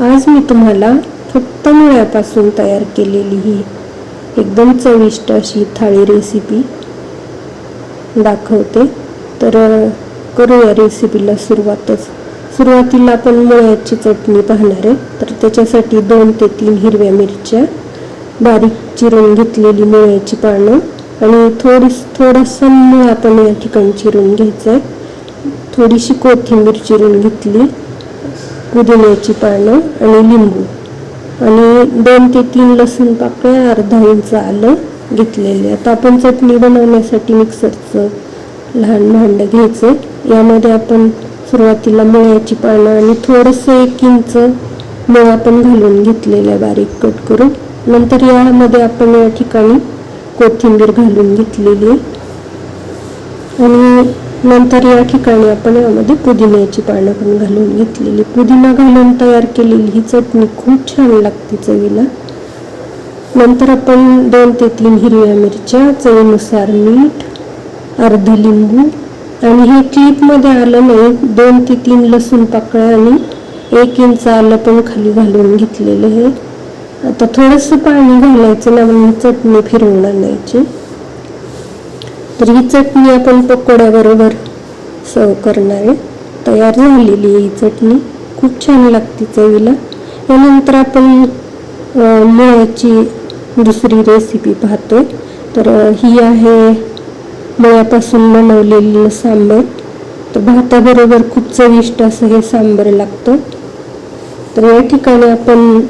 आज मी तुम्हाला फक्त मुळ्यापासून तयार केलेली ही एकदम चविष्ट अशी थाळी रेसिपी दाखवते. तर करूया रेसिपीला सुरुवातच. सुरुवातीला आपण मुळ्याची चटणी पाहणार आहे. तर त्याच्यासाठी दोन ते तीन हिरव्या मिरच्या बारीक चिरून घेतलेली मुळ्याची पानं आणि थोडी थोडासा मुळा पण या ठिकाणी चिरून घ्यायचा आहे थोडीशी कोथिंबीर चिरून घेतली. पुदिन्याची पानं आणि लिंबू. आणि दोन ते तीन लसूण पाकळ्या अर्धा इंच आलं घेतलेले. आता आपण चटणी बनवण्यासाठी मिक्सरचं लहान भांडं घ्यायचं. यामध्ये आपण सुरुवातीला मुळ्याची पानं आणि थोडंसं एक इंच मुळा पण घालून घेतलेलं आहे बारीक कट करून. नंतर यामध्ये आपण या ठिकाणी कोथिंबीर घालून घेतलेली आहे. आणि नंतर या ठिकाणी आपण यामध्ये पुदिन्याची पानं पण घालून घेतलेली. पुदिना घालून तयार केलेली ही चटणी खूप छान लागते चवीला. नंतर आपण दोन ते तीन हिरव्या मिरच्या चवीनुसार मीठ अर्ध लिंबू आणि हे क्लिपमध्ये आलं नाही दोन ते तीन लसूण पाकळ्या आणि एक इंच आलं पण खाली घालून घेतलेलं आहे आता थोडंसं पाणी घालायचं ना म्हणून चटणी फिरवून आणायची. तर ही चटणी आपण पकोड्याबरोबर सर्व करणार आहे. तयार झालेली आहे ही चटणी खूप छान लागते चवीला. यानंतर आपण मुळ्याची दुसरी रेसिपी पाहतोय. तर ही आहे मुळ्यापासून बनवलेलं सांबर. तर भाताबरोबर खूप चविष्ट असं हे सांबर लागतं. तर या ठिकाणी आपण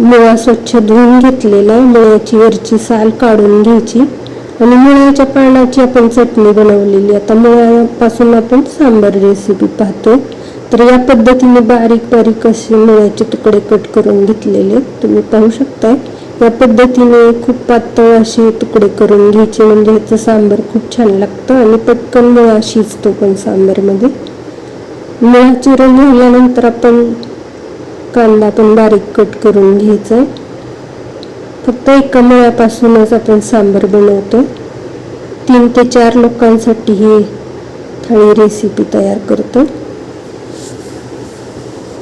मुळा स्वच्छ धुवून घेतलेला आहे. मुळ्याची वरची साल काढून घ्यायची. आणि मुळ्याच्या पानाची आपण चटणी बनवलेली. आता मुळ्यापासून आपण सांबार रेसिपी पाहतो तर या पद्धतीने बारीक बारीक असे मुळ्याचे तुकडे कट करून घेतलेले आहेत. तुम्ही पाहू शकताय. या पद्धतीने खूप पातळ असे तुकडे करून घ्यायचे. म्हणजे ह्याचं सांबर खूप छान लागतं आणि पटकन मुळा शिजतो पण सांबारमध्ये. मुळा चिरून झाल्यानंतर आपण कांदा पण बारीक कट करून घ्यायचा आहे. फक्त एका मुळ्यापासूनच आपण सांबर बनवतो. तीन ते चार लोकांसाठी ही थाळी रेसिपी तयार करतो.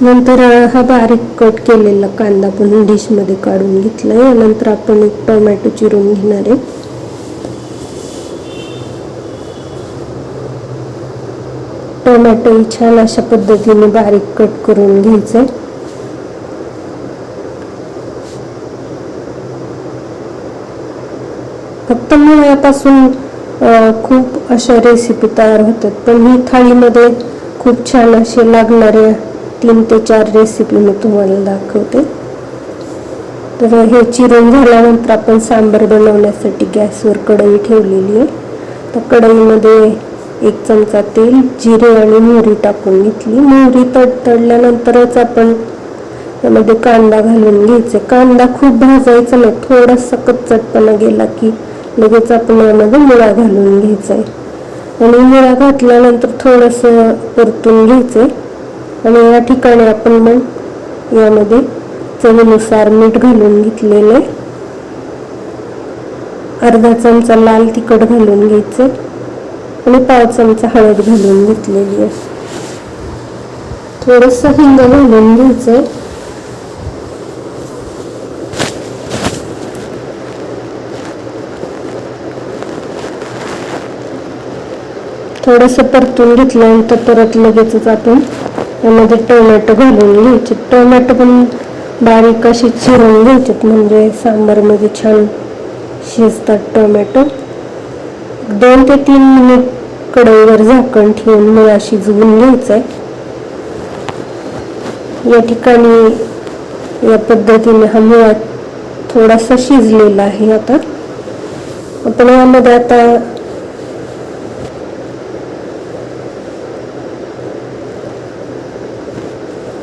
नंतर हा बारीक कट केलेला कांदा पण डिशमध्ये काढून घेतला यानंतर आपण एक टोमॅटो चिरून घेणार आहे. टोमॅटो छान अशा पद्धतीने बारीक कट करून घ्यायचं आहे मुळ्यापासून खूप अशा रेसिपी तयार होतात. पण ही थाळीमध्ये खूप छान असे लागणारे तीन ते चार रेसिपी मी तुम्हाला दाखवते. तर हे चिरून झाल्यानंतर आपण सांबर बनवण्यासाठी गॅसवर कढई ठेवलेली आहे. तर कढईमध्ये एक चमचा तेल जिरे आणि मोहरी टाकून घेतली. मोहरी तडतडल्यानंतरच आपण त्यामध्ये कांदा घालून घ्यायचे. कांदा खूप भाजायचा नाही. थोडासा कच्चटपणा गेला की लगेच आपण यामध्ये मुळा घालून घ्यायचा आहे आणि मुळा घातल्यानंतर थोडंसं परतून घ्यायचं आहे आणि या ठिकाणी आपण मग यामध्ये चवीनुसार मीठ घालून घेतलेलं आहे अर्धा चमचा लाल तिखट घालून घ्यायचं आणि पाव चमचा हळद घालून घेतलेली आहे. थोडंसं हिंग घालून घ्यायचं थोडंसं परतून घेतल्यानंतर परत लगेचच आपण यामध्ये टोमॅटो घालून घ्यायचे. टोमॅटो पण बारीक असे चिरून घ्यायचेत म्हणजे सांबारमध्ये छान शिजतात टोमॅटो. दोन ते तीन मिनिट कढईवर झाकण ठेवून मुळा शिजवून घ्यायचं आहे या ठिकाणी या पद्धतीने हा मुळा थोडासा शिजलेला आहे आता. आपण यामध्ये आता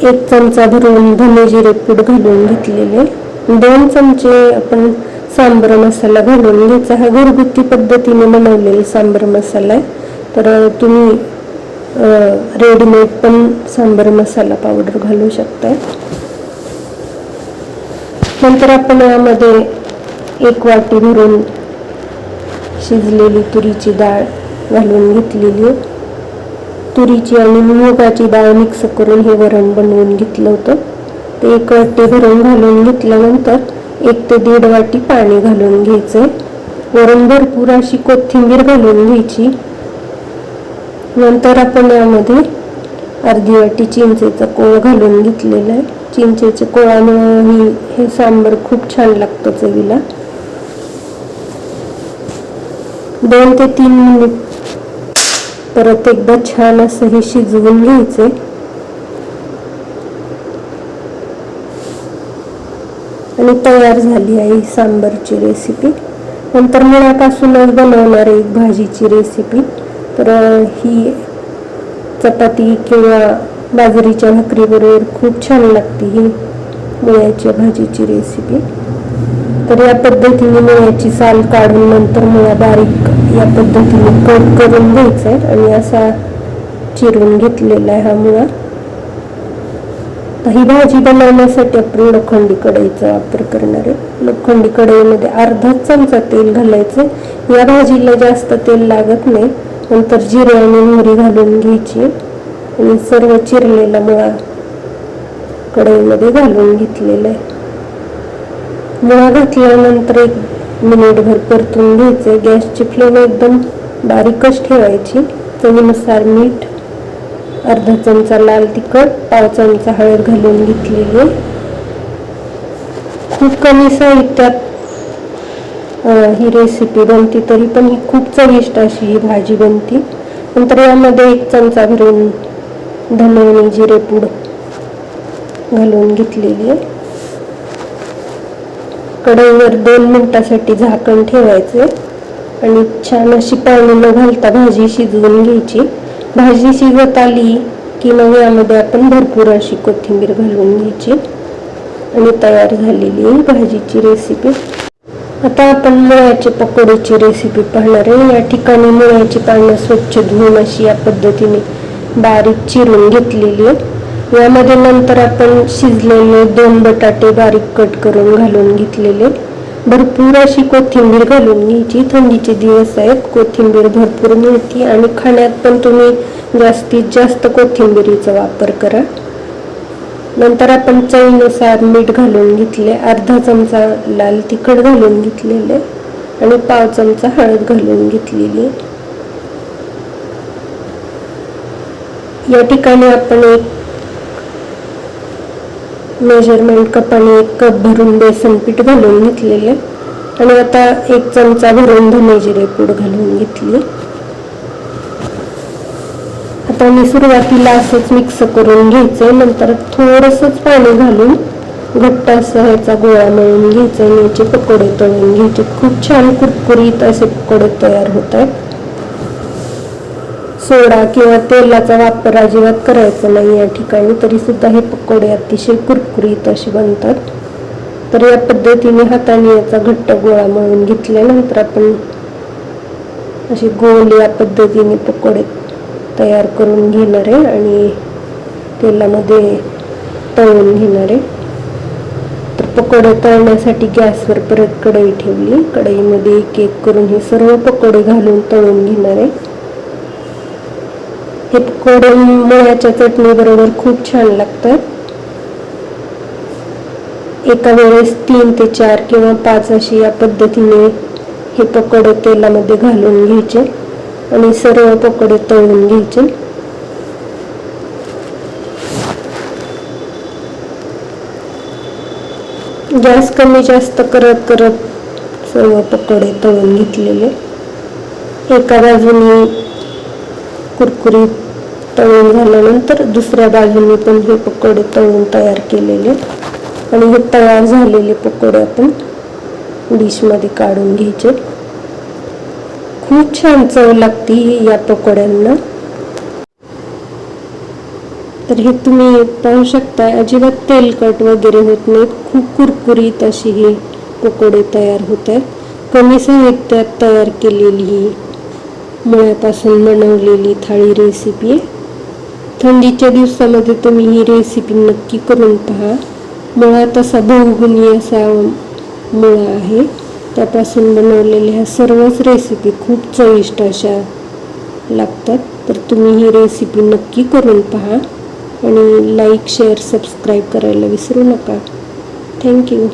एक चमचा भरून धने जिरे पूड घालून घेतलेले. दोन चमचे आपण सांबर मसाला घालून घ्यायचा. हा घरगुती पद्धतीने बनवलेला सांबर मसाला आहे. तर तुम्ही रेडीमेड पण सांबर मसाला पावडर घालू शकता नंतर आपण यामध्ये एक वाटी भरून शिजलेली तुरीची डाळ घालून घेतलेली आहे. तुरीची आणि मुगाची डाळ मिक्स करून हे वरण बनवून घेतलं होतं. ते एक वाटी भरून घालून घेतल्यानंतर एक ते दीड वाटी पाणी घालून घ्यायचे वरण भरपूर अशी कोथिंबीर घालून घ्यायची. नंतर आपण यामध्ये अर्धी वाटी चिंचेचा कोळ घालून घेतलेला आहे. चिंचेच्या कोळानं ही हे सांबर खूप छान लागतं चवीला. दोन ते तीन मिनिट परत एकदा छान असं हे शिजवून घ्यायचे. आणि तयार झाली आहे सांबरची रेसिपी नंतर मुळापासूनच बनवणार आहे एक भाजीची रेसिपी तर ही चपाती किंवा बाजरीच्या भाकरीबरोबर खूप छान लागते ही मुळ्याच्या भाजीची रेसिपी तर या पद्धतीने मुळ्याची साल काढून नंतर मुळा बारीक या पद्धतीने कट करून घ्यायचा आहे आणि असा चिरून घेतलेला आहे हा मुळा. ही भाजी बनवण्यासाठी आपण लोखंडी कढईचा वापर करणार आहे. लोखंडी कढईमध्ये अर्धा चमचा तेल घालायचं या भाजीला जास्त तेल लागत नाही. नंतर जिरे आणि मोहरी घालून घ्यायची आणि सर्व चिरलेला मुळा कढईमध्ये घालून घेतलेला आहे. मुळा घातल्यानंतर एक मिनिटभर परतून घ्यायचे. गॅसची फ्लेम एकदम बारीकच ठेवायची. चवीनुसार मीठ अर्धा चमचा लाल तिखट पाव चमचा हळद घालून घेतलेली. आहे. खूप कमी साहित्यात ही रेसिपी बनती तरी पण ही खूप चविष्ट अशी ही भाजी बनती. नंतर यामध्ये एक चमचा भरून धने आणि जिरे पूड घालून घेतलेली आहे. कढईवर दोन मिनिटासाठी झाकण ठेवायचे आणि छान अशी पाणी न घालता भाजी शिजवून घ्यायची. भाजी शिजत आली की मग यामध्ये आपण भरपूर अशी कोथिंबीर घालून घ्यायची आणि तयार झालेली आहे भाजीची रेसिपी आता आपण मुळ्याचे पकोडीची रेसिपी पाहणार आहे. या ठिकाणी मुळ्याची पानं स्वच्छ धुवून अशी या पद्धतीने बारीक चिरून घेतलेली आहे यामध्ये नंतर आपण शिजलेले दोन बटाटे बारीक कट करून घालून घेतलेले. भरपूर अशी कोथिंबीर घालून घ्यायची. थंडीचे दिवस आहेत. कोथिंबीर भरपूर मिळते आणि खाण्यात पण तुम्ही जास्तीत जास्त कोथिंबीरीचा वापर करा. नंतर आपण चवीनुसार मीठ घालून घेतले. अर्धा चमचा लाल तिखट घालून घेतलेले आणि पाव चमचा हळद घालून घेतलेली. या ठिकाणी आपण एक मेजरमेंट कपाने एक कप भरून बेसन पीठ घालून घेतलेले आणि आता एक चमचा भरून धने जिरे पूड घालून घेतली आता मी सुरुवातीला असंच मिक्स करून घ्यायचं नंतर थोडंसंच पाणी घालून घट्ट असं ह्याचा गोळा मिळून घ्यायचा आणि याचे पकोडे तळून घ्यायचे. खूप छान कुरकुरीत असे पकोडे तयार होत आहेत. सोडा किंवा तेलाचा वापर अजिबात करायचा नाही या ठिकाणी तरीसुद्धा हे पकोडे अतिशय कुरकुरीत असे बनतात. तर या पद्धतीने हाताने याचा घट्ट गोळा मळून घेतल्यानंतर आपण असे गोल या पद्धतीने पकोडे तयार करून घेणार आहे आणि तेलामध्ये तळून घेणार आहे. तर पकोडे तळण्यासाठी गॅसवर परत कढई ठेवली. कढईमध्ये एक एक करून हे सर्व पकोडे घालून तळून घेणार आहे. हे पकोडे मुळ्याच्या चटणी बरोबर खूप छान लागतात एका वेळेस तीन ते चार किंवा पाच अशी या पद्धतीने हे पकोडे तेलामध्ये घालून घ्यायचे आणि सर्व पकोडे तळून घ्यायचे. गॅस कमी जास्त करत करत सर्व पकोडे तळून घेतलेले. एका बाजूने कुरकुरीत तळून झाल्यानंतर दुसऱ्या बाजूने पण हे पकोडे तळून तयार केलेले. आणि हे तयार झालेले पकोडे आपण डिशमध्ये काढून घ्यायचे. खूप छान चव लागते या पकोड्यांना. तर हे तुम्ही पाहू शकता अजिबात तेलकट वगैरे होत नाहीत. खूप कुरकुरीत अशी ही पकोडे तयार होत आहेत. कमी साहित्यात तयार केलेली ही मुळ्यापासून बनवलेली थाळी रेसिपी आहे. थंडीच्या दिवसामध्ये तुम्ही ही रेसिपी नक्की करून पहा. मुळा तसा बहुगुणी असा मुळा आहे. त्यापासून बनवलेल्या ह्या सर्वच रेसिपी खूप चविष्ट अशा लागतात. तर तुम्ही ही रेसिपी नक्की करून पहा आणि लाईक शेअर सबस्क्राईब करायला विसरू नका. थँक्यू